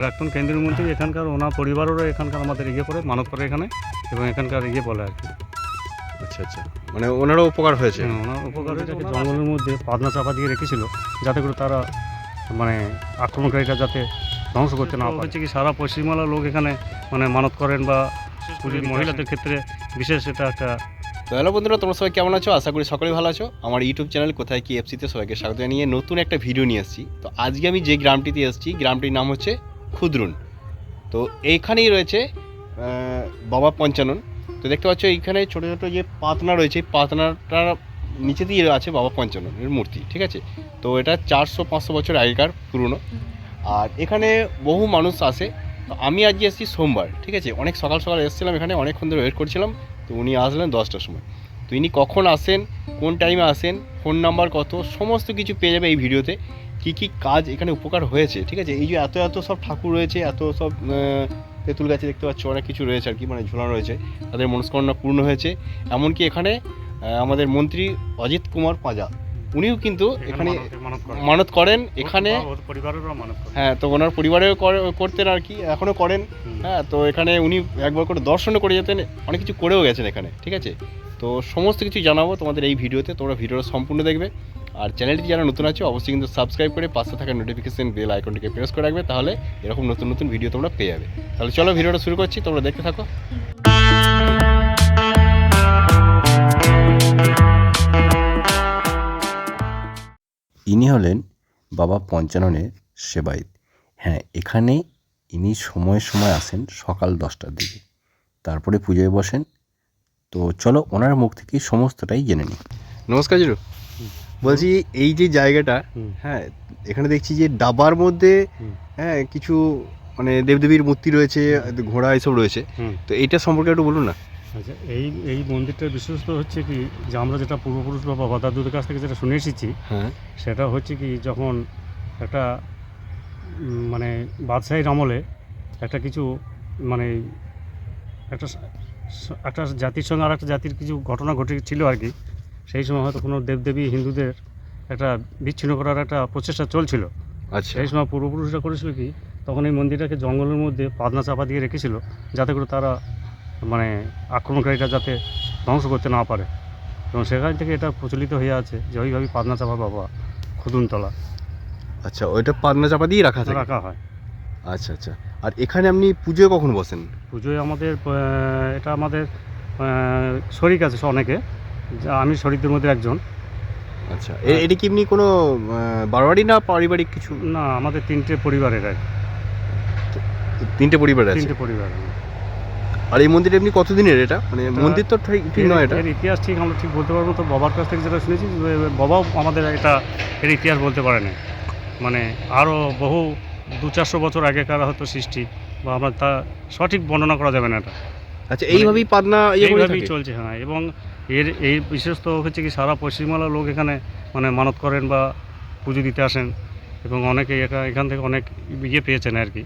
প্রাক্তন কেন্দ্রীয় মন্ত্রী এখানকার ওনার পরিবারেরও এখানকার আমাদের ইয়ে করে মানত করে এখানে এবং এখানকার ইয়ে বলে আর কি। আচ্ছা আচ্ছা। মানে ওনারও উপকার হয়েছে? হ্যাঁ, ওনার উপকার এটাকে জঙ্গলের মধ্যে পাতনা চাপা দিয়ে রেখেছিল যাতে করে তারা মানে আক্রমণকারীরা যাতে ধ্বংস করতে না পারে। হচ্ছে কি সারা পশ্চিমবাংলার লোক এখানে মানে মানত করেন বা পুরী মহিলাদের ক্ষেত্রে বিশেষ এটা একটা তো হ্যালো বন্ধুরা তোমরা সবাই কেমন আছো? আশা করি সকলেই ভালো আছো। আমার ইউটিউব চ্যানেল কোথায় কি এফসিতে সবাইকে স্বাগত জানিয়ে নতুন একটা ভিডিও নিয়ে এসেছি তো আজকে আমি যে গ্রামটিতে এসেছি গ্রামটির নাম হচ্ছে ক্ষুদ্রুন। তো এইখানেই রয়েছে বাবা পঞ্চানন। তো দেখতে পাচ্ছ, এইখানে ছোটো ছোটো যে পাতনা রয়েছে পাতনাটার নিচে দিয়ে আছে বাবা পঞ্চাননের মূর্তি, ঠিক আছে? তো এটা চারশো পাঁচশো বছর আগেকার পুরনো। আর এখানে বহু মানুষ আসে। তো আমি আজকে এসেছি সোমবার, ঠিক আছে? অনেক সকাল সকাল এসেছিলাম এখানে, অনেকক্ষণ ধরে ওয়েট করছিলাম। তো উনি আসলেন দশটার সময়। তো ইনি কখন আসেন, কোন টাইমে আসেন, ফোন নাম্বার কত, সমস্ত কিছু পেয়ে যাবে এই ভিডিওতে। কি কি কাজ এখানে উপকার হয়েছে ঠিক আছে? এই যে এত এত সব ঠাকুর রয়েছে এত সব তেঁতুল গাছে দেখতে পাচ্ছ অনেক কিছু রয়েছে আর কি মানে ঝোলানো রয়েছে তাদের মনস্কামনা পূর্ণ হয়েছে। এমনকি এখানে আমাদের মন্ত্রী অজিত কুমার পাজা উনিও কিন্তু এখানে মানত করেন এখানে হ্যাঁ তো ওনার পরিবারেও করে- করতেন আর কি এখনও করেন। হ্যাঁ তো এখানে উনি একবার করে দর্শনও করে যেতেন অনেক কিছু করেও গেছেন এখানে ঠিক আছে? তো সমস্ত কিছু জানাব তোমাদের এই ভিডিওতে তোমরা ভিডিওটা সম্পূর্ণ দেখবে। আর চ্যানেলটি যারা নতুন আছে অবশ্যই কিন্তু সাবস্ক্রাইব করে পাশে থাকা নোটিফিকেশন বেল আইকনটিকে প্রেস করে রাখবে তাহলে এরকম নতুন নতুন ভিডিও তোমরা পেয়ে যাবে। তাহলে চলো ভিডিওটা শুরু করছি তোমরা দেখতে থাকো। ইনি হলেন বাবা পঞ্চাননের সেবায়িত। হ্যাঁ এখানে ইনি সময় সময় আসেন সকাল দশটার দিকে। তারপরে পুজোয় বসেন। তো চলো ওনার মুখ থেকে সমস্তটাই জেনে নিই। নমস্কার জিরু। বলছি এই যে জায়গাটা হ্যাঁ এখানে দেখছি যে ডাবার মধ্যে হ্যাঁ কিছু মানে দেবদেবীর মূর্তি রয়েছে ঘোড়া এসব রয়েছে। তো এইটা সম্পর্কে একটু বলুন না। আচ্ছা এই এই মন্দিরটার বিশেষত্ব হচ্ছে কি যে আমরা যেটা পূর্বপুরুষ বা বাবা দাদুদের কাছ থেকে যেটা শুনে এসেছি হ্যাঁ। সেটা হচ্ছে কি যখন একটা মানে বাদশাহীর আমলে একটা কিছু মানে একটা একটা জাতির সঙ্গে আর একটা জাতির কিছু ঘটনা ঘটে ছিল আর কি সেই সময় হয়তো কোনো দেবদেবী হিন্দুদের একটা বিচ্ছিন্ন করার একটা প্রচেষ্টা চলছিল। আচ্ছা। সেই সময় পূর্বপুরুষরা করেছিল কি তখন এই মন্দিরটাকে জঙ্গলের মধ্যে পাতনা চাপা দিয়ে রেখেছিল যাতে করে তারা মানে আক্রমণকারীরা যাতে ধ্বংস করতে না পারে। এবং সেখান থেকে এটা প্রচলিত হয়ে আছে যে ওইভাবে পাতনা চাপা বাবা খুদুনতলা আচ্ছা ওইটা পাতনা চাপা দিয়ে রাখা থাকে? রাখা হয়। আচ্ছা আচ্ছা। আর এখানে আপনি পুজোয় কখন বসেন? পুজোয় আমাদের এটা আমাদের শরিক আছে অনেকে। যা আমি শরিকদের মধ্যে একজন। আচ্ছা এ- এটা কি এমনি কোনো বারোয়ারি না পারিবারিক কিছু? না আমাদের তিনটে পরিবারের আর তিনটে পরিবার আছে? তিনটে পরিবার আর এই মন্দির এমনি কতদিনের এটা? মানে মন্দির তো ঠিক ঠিক নয় এটা। এর ইতিহাস ঠিক আমরা ঠিক বলতে পারব তো বাবার কাছ থেকে যেটা শুনেছি বাবাও আমাদের এটা এর ইতিহাস বলতে পারে না। মানে আরও বহু দু চারশো বছর আগেকার হয়তো সৃষ্টি বা আমরা তা সঠিক বর্ণনা করা যাবে না এটা। আচ্ছা এইভাবেই পাতনা ইয়ে এইভাবেই চলছে হ্যাঁ। এবং এর এই বিশেষত হচ্ছে কি সারা পশ্চিমবাংলার লোক এখানে মানে মানত করেন বা পুজো দিতে আসেন এবং অনেকে এটা এখান থেকে অনেক ইয়ে পেয়েছেন আর কি।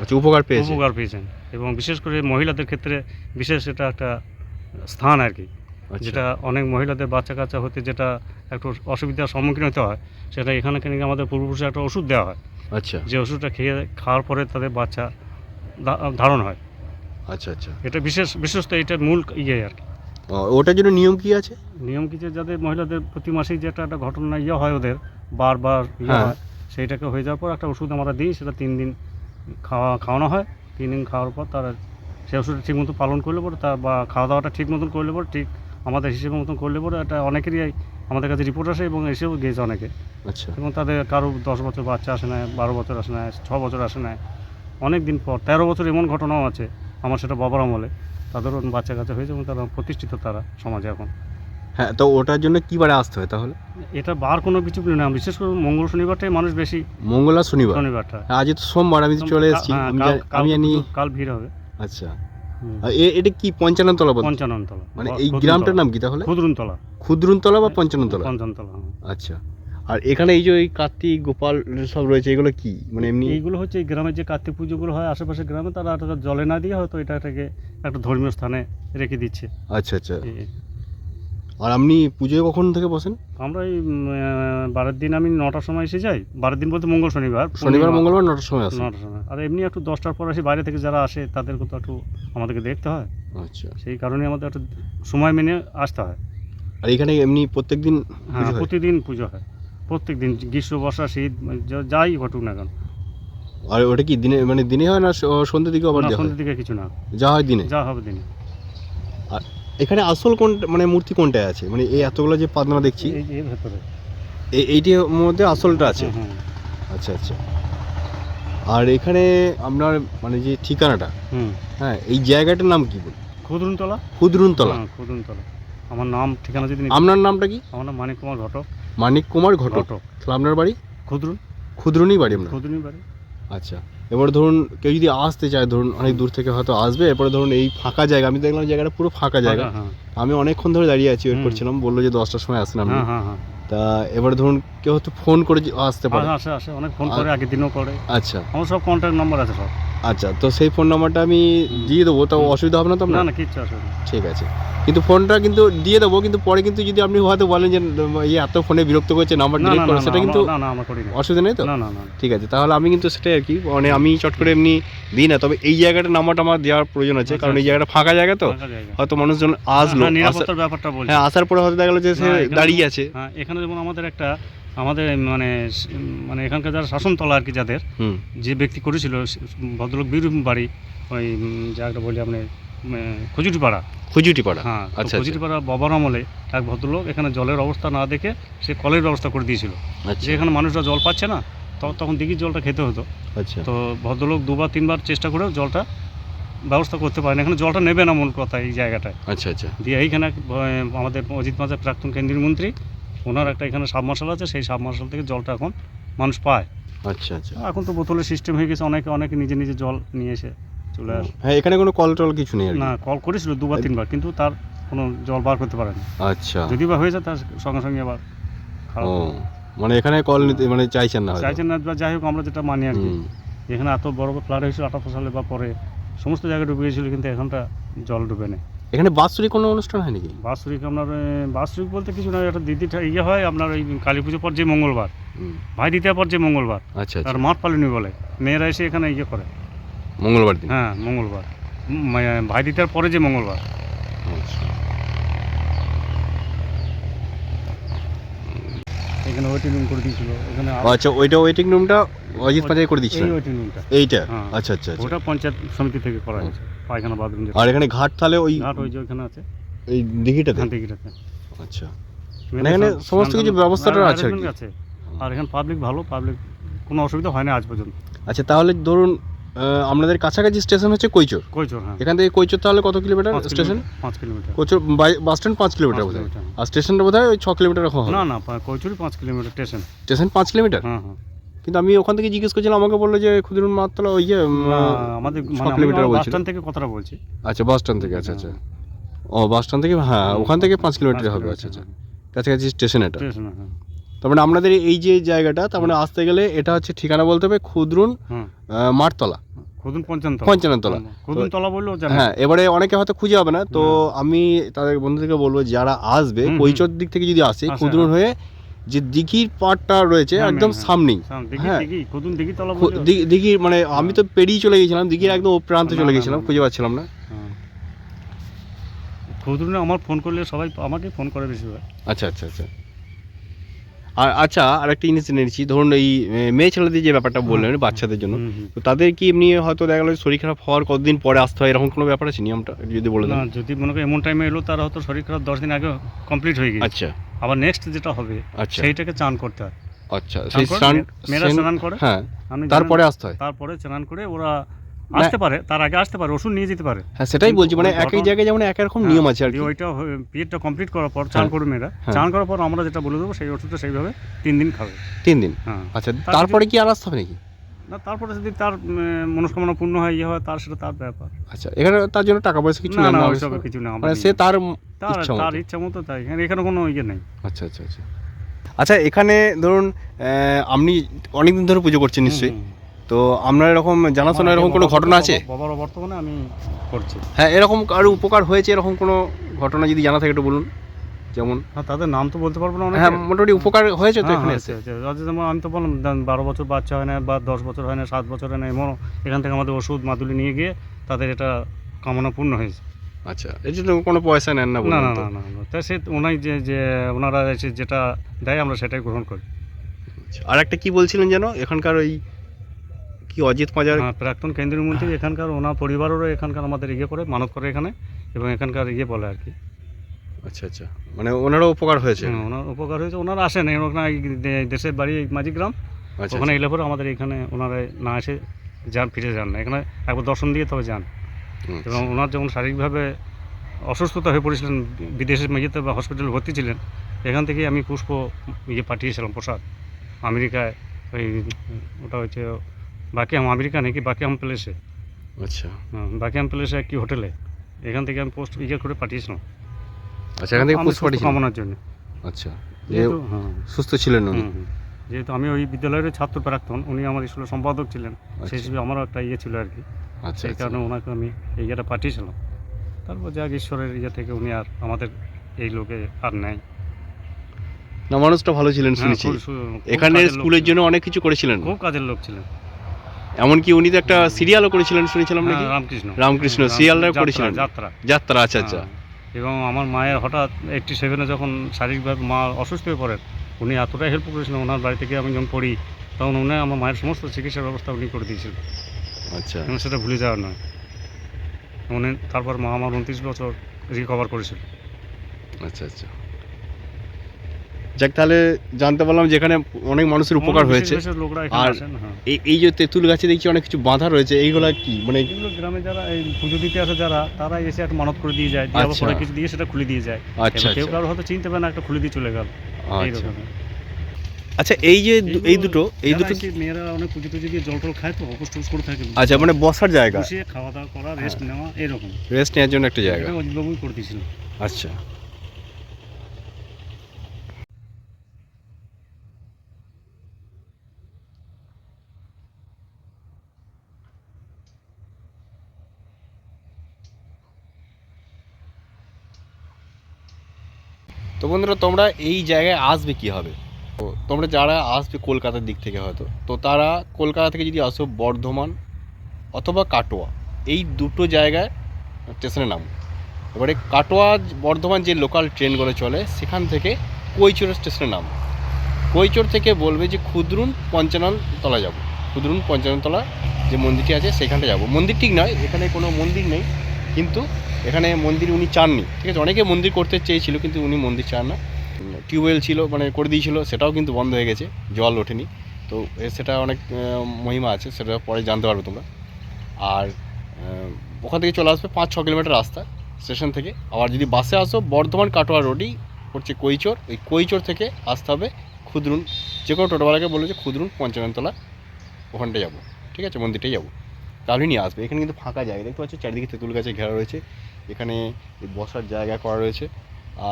আচ্ছা উপকার পেয়েছে উপকার পেয়েছেন। এবং বিশেষ করে মহিলাদের ক্ষেত্রে বিশেষ এটা একটা স্থান আর কি আচ্ছা। যেটা অনেক মহিলাদের বাচ্চা কাচ্চা হতে যেটা একটু অসুবিধার সম্মুখীন হতে হয় সেটা এখানে কেন আমাদের পূর্বপুরুষে একটা ওষুধ দেওয়া হয়। আচ্ছা। যে ওষুধটা খেয়ে খাওয়ার পরে তাদের বাচ্চা ধারণ হয়। আচ্ছা আচ্ছা। এটা বিশেষ বিশেষত এটার মূল ইয়ে আর কি। ওটার জন্য নিয়ম কি আছে? নিয়ম কি যে যাদের মহিলাদের প্রতি মাসেই যেটা একটা একটা ঘটনা ইয়ে হয় ওদের বারবার ইয়ে হ্যাঁ। হয় সেইটাকে হয়ে যাওয়ার পর একটা ওষুধ আমরা দিই সেটা তিন দিন খাওয়া খাওয়ানো হয়। তিন দিন খাওয়ার পর তারা সেই ওষুধটা ঠিক মতো পালন করলে পরে তার বা খাওয়া দাওয়াটা ঠিক মতন করলে পরে ঠিক আমাদের হিসেবে মতন করলে পরে এটা অনেকেরই আমাদের কাছে রিপোর্ট আসে এবং এসেও গিয়েছে অনেকে। আচ্ছা। এবং তাদের কারও দশ বছর বাচ্চা আসে না বারো বছর আসে না ছ বছর আসে না অনেক দিন পর তেরো বছর এমন ঘটনাও আছে আমার সেটা বাবার আমলে। তাদেরও বাচ্চা কাচ্চা হয়েছে এবং তারা প্রতিষ্ঠিত তারা সমাজে এখন। হ্যাঁ তো ওটার জন্য কি বারে আসতে হয় তাহলে? এটা বার কোনো কিছু না বিশেষ করে মঙ্গল শনিবারটাই মানুষ বেশি মঙ্গল আর শনিবার? শনিবারটা। আজ তো সোমবার আমি চলে এসেছি। হ্যাঁ, আমি কাল- জানি- কাল ভিড় হবে। আচ্ছা। এ- এটা কি পঞ্চাননতলা পঞ্চাননতলা। মানে এই গ্রামটার নাম কি তাহলে? ক্ষুদ্রুনতলা ক্ষুদ্রুনতলা বা পঞ্চাননতলা? পঞ্চানতলা হ্যাঁ। আচ্ছা। আর এখানে এই যে ওই কার্তিক গোপাল সব রয়েছে এগুলো কি? মানে এমনি এইগুলো হচ্ছে এই গ্রামের যে কার্তিক পুজোগুলো হয় আশেপাশে গ্রামে তারা জলে না দিয়ে হয়তো এটাকে একটা ধর্মীয় স্থানে রেখে দিচ্ছে। আচ্ছা আচ্ছা। আর আপনি পুজোয় কখন থেকে বসেন? আমরা এই বারের দিন আমি নটার সময় এসে যাই। বারের দিন বলতে মঙ্গল শনিবার শনিবার মঙ্গলবার নটার সময় আসেন। নটার সময়। আর এমনি একটু দশটার পর আসি বাইরে থেকে যারা আসে তাদেরকে তো একটু আমাদেরকে দেখতে হয়। আচ্ছা। সেই কারণে আমাদের একটু সময় মেনে আসতে হয়। আর এখানে এমনি প্রত্যেক দিন হ্যাঁ? প্রতিদিন পুজো হয়। প্রত্যেক দিন গ্রীষ্ম বর্ষা শীত যা- যাই ঘটুক না কেন। আর ওটা কি দিনে মানে দিনে হয় না সন্ধ্যের দিকে আবার সন্ধ্যের দিকে কিছু না। যা হয় দিনে? যা হবে দিনে। আর এখানে আসল কোন মানে মূর্তি কোনটায় আছে? মানে এই এতগুলো যে পাদনা দেখছি এই ভেতরে। এই এইটির মধ্যে আসলটা আছে? হুম, হুম, আচ্ছা আচ্ছা। আর এখানে আপনার মানে যে ঠিকানাটা হুম। হ্যাঁ এই জায়গাটার নাম কি বল খুদরুনতলা? ক্ষুদ্রুনতলা হ্যাঁ খুদরুনতলা। আমার নাম ঠিকানা যদি আপনার নামটা কি? আমার নাম মানিক কুমার ঘটক মানিক কুমার ঘটক। তাহলে আপনার বাড়ি? খুদরুন। ক্ষুদ্রুনি বাড়ি আপনার? খুদরুনি বাড়ি। আচ্ছা এবার ধরুন কেউ যদি আসতে চায় ধরুন অনেক দূর থেকে হয়তো আসবে এরপরে ধরুন এই ফাঁকা জায়গা আমি দেখলাম জায়গাটা পুরো ফাঁকা জায়গা। হ্যাঁ। আমি অনেকক্ষণ ধরে দাঁড়িয়ে আছি ওয়েট করছিলাম বলল যে দশটার সময় আসেন আপনি। হ্যাঁ হ্যাঁ তা এবার ধরুন কেউ হয়তো ফোন করে আসতে পারে। আসে আসে অনেক ফোন করে আগের দিনও করে। আচ্ছা। আমার সব কন্ট্যাক্ট নাম্বার আছে সব। আচ্ছা তো সেই ফোন নাম্বারটা আমি দিয়ে দেবো হুম। অসুবিধা হবে না তো না না কিচ্ছু আসবে না ঠিক আছে। কিন্তু ফোনটা কিন্তু দিয়ে দেবো কিন্তু পরে কিন্তু যদি আপনি হয়তো বলেন যে এই এত ফোনে বিরক্ত করছে নাম্বার ডিলিট করে সেটা কিন্তু না না আমরা করি না। অসুবিধা নেই তো? না না না ঠিক আছে তাহলে আমি কিন্তু সেটাই আর কি মানে আমি চট করে এমনি দিই না তবে এই জায়গাটা নাম্বারটা আমার দেওয়ার প্রয়োজন আছে আচ্ছা, কারণ এই আচ্ছা। জায়গাটা ফাঁকা জায়গা তো হয়তো মানুষজন আসলো হ্যাঁ, হ্যাঁ আসার পরে হয়তো দেখা গেলো যে সে দাঁড়িয়ে আছে। হ্যাঁ এখানে যেমন আমাদের একটা আমাদের মানে মানে এখানকার যারা শাসনতলা আর কি যাদের যে ব্যক্তি করেছিল ভদ্রলোক বীরভূম বাড়ি ওই জায়গাটা বলি আপনি খুজুটিপাড়া খুজুটি পাড়া হ্যাঁ আচ্ছা, আচ্ছা। খুজুটিপাড়া বাবার আমলে এক ভদ্রলোক এখানে জলের অবস্থা না দেখে সে কলের ব্যবস্থা করে দিয়েছিল। আচ্ছা। যে এখানে মানুষরা জল পাচ্ছে না তখন দিঘির জলটা খেতে হতো। আচ্ছা। তো ভদ্রলোক দুবার তিনবার চেষ্টা করেও জলটা ব্যবস্থা করতে পারে না এখানে জলটা নেবে না মূল কথা এই জায়গাটায়। আচ্ছা আচ্ছা। দিয়ে এইখানে আমাদের অজিত মাঝের প্রাক্তন কেন্দ্রীয় মন্ত্রী ওনার একটা এখানে সাবমার্শাল আছে সেই সাবমার্শাল থেকে জলটা এখন মানুষ পায়। আচ্ছা আচ্ছা। এখন তো বোতলের সিস্টেম হয়ে গেছে অনেকে অনেকে নিজে নিজে জল নিয়ে এসে চলে আসে। হ্যাঁ এখানে কোনো কল টল কিছু নেই না কল করেছিল দুবার তিনবার কিন্তু তার কোনো জল বার করতে পারেনি। আচ্ছা। যদি বা হয়ে যায় তার সঙ্গে সঙ্গে আবার খারাপ। মানে এখানে কল নিতে মানে চাইছেন না চাইছেন না যাই হোক আমরা যেটা মানি আর কি। এখানে এত বড় ফ্লাড হয়েছিল আঠারো সালে বা পরে সমস্ত জায়গায় ডুবে গেছিল কিন্তু এখানটা জল ডুবে নেই। এখানে বাৎসরিক কোনো অনুষ্ঠান হয় নাকি বাৎসরিক আপনার বাৎসরিক বলতে কিছু না একটা দিদি ইয়ে হয় আপনার ওই কালী পুজো পর যে মঙ্গলবার ভাই দ্বিতীয় পর যে মঙ্গলবার আচ্ছা আচ্ছা। আর মাঠ পালনী বলে। মেয়েরা এসে এখানে ইয়ে করে। মঙ্গলবার দিন? হ্যাঁ মঙ্গলবার। ভাই দ্বিতীয়ার পরে যে মঙ্গলবার। আচ্ছা। এখানে ওয়েটিং রুম করে দিয়েছিল। এখানে আচ্ছা ওইটা ওয়েটিং রুমটা অজিত পাঞ্জাই করে দিচ্ছিলেন এইটা? হ্যাঁ। আচ্ছা আচ্ছা আচ্ছা। ওটা পঞ্চায়েত সমিতি থেকে করা হয়েছে পায়খানা বাথরুম আর এখানে ঘাট তাহলে ওই ঘাট ওই যে ওখানে আছে। এই দিঘিটাতে? ঘাট টিকিটাতে আচ্ছা। মানে এখানে সমস্ত কিছু ব্যবস্থাটা আছে আছে। আর এখানে পাবলিক ভালো পাবলিক কোনো অসুবিধা হয় না আজ পর্যন্ত। আচ্ছা তাহলে ধরুন আপনাদের কাছাকাছি স্টেশন হচ্ছে কৈচর। কৈচর হ্যাঁ। এখান থেকে কৈচর তাহলে কত কিলোমিটার স্টেশন? পাঁচ কিলোমিটার। কৈচর বাস স্ট্যান্ড পাঁচ কিলোমিটার বোধ হয়। আর স্টেশনটা বোধ হয় ওই ছ কিলোমিটার এরকম হবে। না না কৈচুরি পাঁচ কিলোমিটার স্টেশন। স্টেশন পাঁচ কিলোমিটার? হ্যাঁ হ্যাঁ। কিন্তু আমি ওখান থেকে জিজ্ঞেস করছিলাম আমাকে বলল যে ক্ষুদিরুন মাতলা ওই না, আমাদের মানে কিলোমিটার বাস স্ট্যান্ড থেকে কথাটা বলছি। আচ্ছা বাস স্ট্যান্ড থেকে আচ্ছা আচ্ছা। ও বাস স্ট্যান্ড থেকে হ্যাঁ ওখান থেকে পাঁচ কিলোমিটার হবে আচ্ছা আচ্ছা। হ্যাঁ। কাছাকাছি স্টেশন এটা। হ্যাঁ। তার মানে আপনাদের এই যে জায়গাটা তার মানে আসতে গেলে এটা হচ্ছে ঠিকানা বলতে হবে ক্ষুদ্রুন হ্যাঁ খুদুন বললেও হ্যাঁ এবারে অনেকে হয়তো খুঁজে হবে না তো আমি তাদের বন্ধুদেরকে বলব যারা আসবে। কৈচর দিক থেকে যদি আসে ক্ষুদ্রুন হয়ে যে দিঘির পাড়টা রয়েছে হ্যাঁ, একদম হ্যাঁ, সামনেই। হ্যাঁ। বললেও দি- দিঘির মানে আমি তো পেরিয়ে চলে গেছিলাম দিঘির একদম ও প্রান্তে চলে গেছিলাম খুঁজে পাচ্ছিলাম না। হ্যাঁ। খুদুনে আমার ফোন করলে সবাই আমাকে ফোন করে বেশিরভাগ। আচ্ছা আচ্ছা আচ্ছা। আর আচ্ছা আর একটা জিনিস জেনেছি ধরুন এই মেয়ে ছেলেদের যে ব্যাপারটা বললেন বাচ্চাদের জন্য। তো তাদের কি এমনি হয়তো দেখা গেলো শরীর খারাপ হওয়ার কতদিন পরে আসতে হয় এরকম কোনো ব্যাপার আছে? নিয়মটা যদি বলে না যদি মনে করি এমন টাইমে এলো তার হয়তো শরীর খারাপ দশ দিন আগে কমপ্লিট হয়ে গেছে আচ্ছা। আবার নেক্সট যেটা হবে আচ্ছা। সেইটাকে চান করতে হয়। আচ্ছা সেই স্নান মেয়েরা স্নান করে। হ্যাঁ তারপরে আসতে হয়। তারপরে স্নান করে ওরা আসতে পারে তার আগে আসতে পারে ওষুধ নিয়ে যেতে পারে। হ্যাঁ সেটাই বলছি মানে ওই এক এক জায়গায় যেমন এক রকম নিয়ম আছে আর কি। ওইটা পিরিয়ডটা কমপ্লিট করার পর চান হ্যাঁ। করবে মেয়েরা। হ্যাঁ। চান করার পর আমরা যেটা বলে দেবো সেই ওষুধটা সেইভাবে তিন দিন খাবে। তিন দিন? হ্যাঁ। আচ্ছা তারপরে কি আর আসতে হবে নাকি? না তারপরে যদি তার মনস্কামনা পূর্ণ হয় ইয়ে হয় তার সেটা তার ব্যাপার। আচ্ছা এখানে তার জন্য টাকা পয়সা কিছু না না ওইসব কিছু না মানে সে তার তার ইচ্ছা তার মতো? ইচ্ছা মতো তাই এখানে- এখানে কোনো ইয়ে নেই। আচ্ছা আচ্ছা আচ্ছা। আচ্ছা এখানে ধরুন আপনি অনেকদিন ধরে পুজো করছেন নিশ্চয়ই। তো আপনার এরকম জানাশোনা এরকম কোনো ঘটনা আছে? বাবার বর্তমানে আমি করছি। হ্যাঁ এরকম কারও উপকার হয়েছে এরকম কোনো ঘটনা যদি জানা থাকে একটু বলুন। যেমন তাদের নাম তো বলতে পারব না অনেকে। হ্যাঁ মোটামুটি উপকার হয়েছে তো হ্যাঁ, এখানে এসে যেমন আমি তো বললাম বারো বছর বাচ্চা হয় না বা দশ বছর হয় না সাত বছর হয় না এমন এখান থেকে আমাদের ওষুধ মাদুলি নিয়ে গিয়ে তাদের এটা কামনা পূর্ণ হয়েছে। আচ্ছা এই জন্য কোনো পয়সা নেন না না না না না না। তা সে ওনাই যে যে ওনারা এসে যেটা দেয় আমরা সেটাই গ্রহণ করি। আচ্ছা, আর একটা কি বলছিলেন যেন? এখানকার ওই কি অজিত পাজার হ্যাঁ প্রাক্তন কেন্দ্রীয় মন্ত্রী এখানকার ওনার পরিবারেরও এখানকার আমাদের ইয়ে করে মানত করে এখানে এবং এখানকার ইয়ে বলে আর কি। আচ্ছা আচ্ছা। মানে ওনারও উপকার হয়েছে? হ্যাঁ, ওনার উপকার হয়েছে। ওনারা আসেন ওখানে এই দে- দেশের বাড়ি এই মাঝিগ্রাম। আচ্ছা ওখানে এলে পরে আমাদের এখানে ওনারা না এসে যান ফিরে যান না। এখানে একবার দর্শন দিয়ে তবে যান। আচ্ছা। এবং ওনার যখন শারীরিকভাবে অসুস্থতা হয়ে পড়েছিলেন বিদেশের মেয়েতে বা হসপিটালে ভর্তি ছিলেন এখান থেকেই আমি পুষ্প ইয়ে পাঠিয়েছিলাম প্রসাদ। আমেরিকায় ওই ওটা হচ্ছে বাকিয়াম আমেরিকা নাকি বাকিয়াম প্লেসে। আচ্ছা। বাকিয়াম প্লেসে একটি হোটেলে। এখান থেকে আমি পোস্ট ইয়ে করে পাঠিয়েছিলাম। আচ্ছা এখান থেকে পাঠিয়েছিলেন? কামনার জন্য। আচ্ছা যে হ্যাঁ। সুস্থ ছিলেন উনি। যেহেতু আমি ওই বিদ্যালয়ের ছাত্র প্রাক্তন উনি আমার স্কুলের সম্পাদক ছিলেন। সেই আচ্ছা হিসেবে আমারও একটা ইয়ে ছিল আর কি। আচ্ছা সেই আচ্ছা। কারণে ওনাকে আমি এই ইয়েটা পাঠিয়েছিলাম। তারপর যাক ঈশ্বরের ইয়ে থেকে উনি আর আমাদের এই লোকে আর নেয় না মানুষটা ভালো ছিলেন হ্যাঁ, শুনেছি। এখানে স্কুলের জন্য অনেক কিছু করেছিলেন। খুব কাজের লোক ছিলেন। এমনকি উনি তো একটা সিরিয়ালও করেছিলেন শুনেছিলাম নাকি? হ্যাঁ, রামকৃষ্ণ। রামকৃষ্ণ, করেছিলেন। যাত্রা। যাত্রা আচ্ছা আচ্ছা। এবং আমার মায়ের হঠাৎ এইটটি সেভেনে যখন শারীরিকভাবে মা অসুস্থ হয়ে পড়েন উনি এতটাই হেল্প করেছিলেন ওনার বাড়ি থেকে আমি যখন পড়ি তখন উনি আমার মায়ের সমস্ত চিকিৎসার ব্যবস্থা উনি করে দিয়েছিলেন। আচ্ছা। এবং সেটা ভুলে যাওয়ার নয়। উনি তারপর মা আমার উনত্রিশ বছর রিকভার করেছিল আচ্ছা আচ্ছা। যাক তাহলে জানতে পারলাম যেখানে অনেক মানুষের উপকার হয়েছে। আর- হ্যাঁ। এই যে তেঁতুল গাছে দেখছি অনেক কিছু বাঁধা রয়েছে এইগুলা কি? মানে গ্রামে যারা এই পুজো দিতে আসে যারা তারা এসে একটা মানত করে দিয়ে যায় দিয়ে আচ্ছা। কিছু দিয়ে সেটা খুলে দিয়ে যায়। আচ্ছা কেউ আচ্ছা। কারও হয়তো চিনতে পারে না একটা খুলে দিয়ে চলে গেল। আচ্ছা। আচ্ছা এই যে এই দুটো এই দুটো মেয়েরা অনেক পুজো টুজো দিয়ে জল টল খায় তো অপুষ টুস করে থাকে। আচ্ছা মানে বসার জায়গা। খাওয়া দাওয়া করা রেস্ট নেওয়া এরকম রেস্ট নেওয়ার জন্য একটা জায়গা। অজিতবাবুই করে দিয়েছিল। আচ্ছা। তো বন্ধুরা, তোমরা এই জায়গায় আসবে কি হবে? তো তোমরা যারা আসবে কলকাতার দিক থেকে হয়তো, তো তারা কলকাতা থেকে যদি আসো বর্ধমান অথবা কাটোয়া, এই দুটো জায়গায় স্টেশনে নাম। এবারে কাটোয়া, বর্ধমান যে লোকাল ট্রেনগুলো চলে, সেখান থেকে কৈচোর স্টেশনে নাম। কৈচোর থেকে বলবে যে ক্ষুদ্রুন পঞ্চানন তলা যাব। ক্ষুদ্রুন পঞ্চানন তলা যে মন্দিরটি আছে, সেখানটা যাব। মন্দির ঠিক নয়, এখানে কোনো মন্দির নেই। কিন্তু এখানে মন্দির উনি চাননি, ঠিক আছে? অনেকে মন্দির করতে চেয়েছিল, কিন্তু উনি মন্দির চান না। টিউবওয়েল ছিল মানে করে দিয়েছিল, সেটাও কিন্তু বন্ধ হয়ে গেছে, জল ওঠেনি। তো সেটা অনেক মহিমা আছে, সেটা পরে জানতে পারবে তোমরা। আর ওখান থেকে চলে আসবে পাঁচ ছ কিলোমিটার রাস্তা, স্টেশন থেকে। আবার যদি বাসে আসো, বর্ধমান কাটোয়া রোডই হচ্ছে কৈচোর। ওই কৈচোর থেকে আসতে হবে ক্ষুদ্রুন যে কোনো টোটোওয়ালাকে বলল যে ক্ষুদ্রুন পঞ্চাননতলা ওখানটায় যাব, ঠিক আছে? মন্দিরটাই যাব। তাহলে নিয়ে আসবে। এখানে কিন্তু ফাঁকা জায়গা। দেখতে পাচ্ছ, চারিদিকে তেঁতুল গাছে ঘেরা রয়েছে। এখানে বসার জায়গা করা রয়েছে।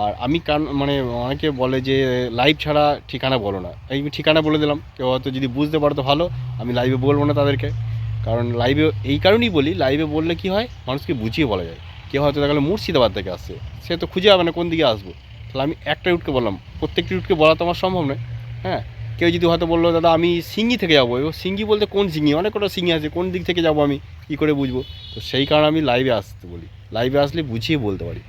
আর আমি কান মানে অনেকে বলে যে লাইভ ছাড়া ঠিকানা বলো না। এই ঠিকানা বলে দিলাম। কেউ হয়তো যদি বুঝতে পারতো ভালো, আমি লাইভে বলব না তাদেরকে। কারণ লাইভে এই কারণেই বলি লাইভে বললে কি হয়? মানুষকে বুঝিয়ে বলা যায়। কেউ হয়তো দেখা গেলো মুর্শিদাবাদ থেকে আসছে। সে তো খুঁজে পাবে না কোন দিকে আসব। তাহলে আমি একটা রুটকে বললাম। প্রত্যেকটি রুটকে বলা তো আমার সম্ভব নয়। হ্যাঁ? কেউ যদি হয়তো বলল, দাদা, আমি সিঙ্গি থেকে যাব। এবার সিঙ্গি বলতে কোন সিঙ্গি? অনেক কটা সিঙ্গি আছে, কোন দিক থেকে যাব আমি? কী করে বুঝব? তো সেই কারণে আমি লাইভে আসতে বলি। লাইভে আসলে বুঝিয়ে বলতে পারি।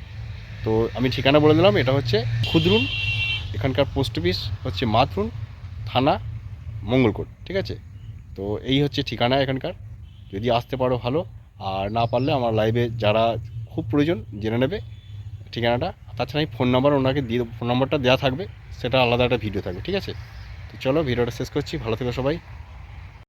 তো আমি ঠিকানা বলে দিলাম, এটা হচ্ছে ক্ষুদ্রুন এখানকার পোস্ট অফিস হচ্ছে মাতরুন, থানা, মঙ্গলকোট, ঠিক আছে? তো এই হচ্ছে ঠিকানা এখানকার। যদি আসতে পারো ভালো, আর না পারলে আমার লাইভে যারা খুব প্রয়োজন, জেনে নেবে ঠিকানাটা। তাছাড়া আমি ফোন নাম্বার ওনাকে দিয়ে ফোন নাম্বারটা দেওয়া থাকবে, সেটা আলাদা একটা ভিডিও থাকবে, ঠিক আছে? তো চলো ভিডিওটা শেষ করছি। ভালো থেকো সবাই।